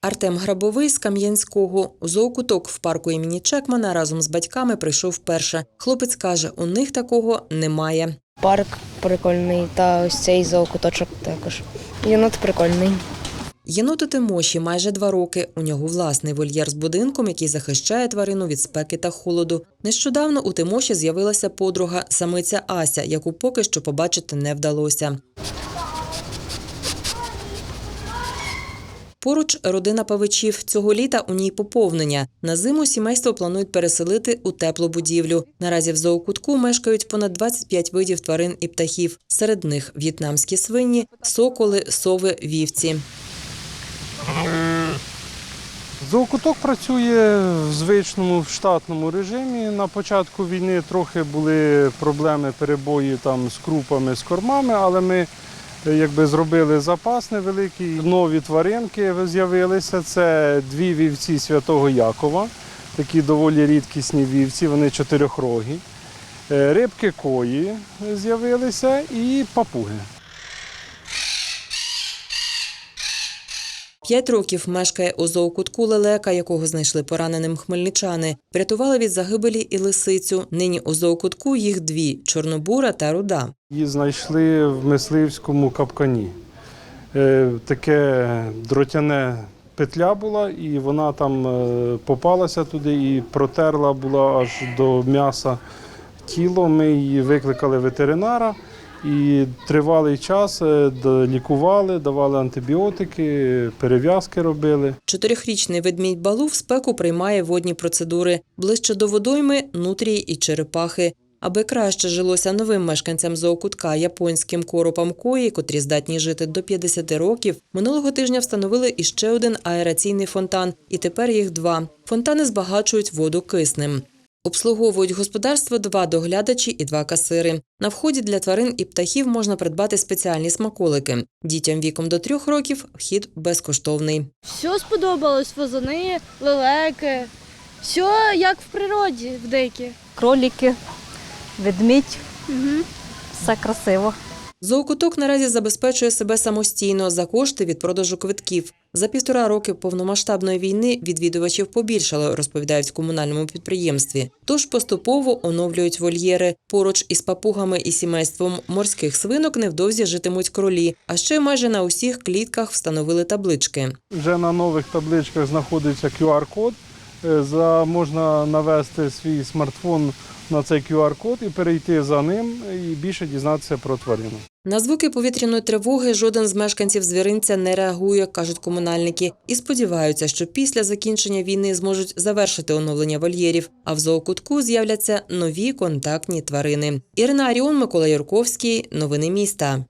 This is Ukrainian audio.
Артем Грабовий з Кам'янського у зоокуток в парку імені Чекмана разом з батьками прийшов вперше. Хлопець каже, у них такого немає. Парк прикольний та ось цей зоокуточок також. Єнот прикольний. Єноту Тимоші майже два роки. У нього власний вольєр з будинком, який захищає тварину від спеки та холоду. Нещодавно у Тимоші з'явилася подруга, самиця Ася, яку поки що побачити не вдалося. Поруч родина павичів. Цього літа у ній поповнення. На зиму сімейство планують переселити у теплу будівлю. Наразі в зоокутку мешкають понад 25 видів тварин і птахів. Серед них в'єтнамські свині, соколи, сови, вівці. Зоокуток працює в звичному штатному режимі. На початку війни трохи були проблеми, перебої там з крупами, з кормами, але ми якби зробили запас невеликий. Нові тваринки з'явилися. Це дві вівці святого Якова, такі доволі рідкісні вівці, вони чотирьохрогі. Е, Рибки кої з'явилися і папуги. П'ять років мешкає у зоокутку лелека, якого знайшли пораненим хмельничани. Врятували від загибелі і лисицю. Нині у зоокутку їх дві чорнобура та руда. Її знайшли в мисливському капкані. Е, Таке дротяне петля була, і вона там е, попалася туди і протерла була аж до м'яса тіло. Ми її викликали ветеринара і тривалий час е, лікували, давали антибіотики, перев'язки робили. Чотирьохрічний ведмідь балу в спеку приймає водні процедури. Ближче до водойми нутрії і черепахи. Аби краще жилося новим мешканцям зоокутка японським коропам кої, котрі здатні жити до 50 років, минулого тижня встановили іще один аераційний фонтан, і тепер їх два. Фонтани збагачують воду киснем. Обслуговують господарство два доглядачі і два касири. На вході для тварин і птахів можна придбати спеціальні смаколики. Дітям віком до трьох років вхід безкоштовний. Все сподобалось, фазани, лелеки. Все як в природі, в дикі. кроліки, ведмідь. Все красиво. Зоокуток наразі забезпечує себе самостійно за кошти від продажу квитків. За півтора роки повномасштабної війни відвідувачів побільшало, розповідають в комунальному підприємстві. Тож поступово оновлюють вольєри. Поруч із папугами і сімейством морських свинок невдовзі житимуть кролі. А ще майже на усіх клітках встановили таблички. Вже на нових табличках знаходиться QR-код. Е, можна навести свій смартфон на цей QR-код і перейти за ним і більше дізнатися про тварину. На звуки повітряної тривоги жоден з мешканців звіринця не реагує, кажуть комунальники, і сподіваються, що після закінчення війни зможуть завершити оновлення вольєрів, а в зоокутку з'являться нові контактні тварини. Ірина Аріон, Микола Юрковський. Новини міста.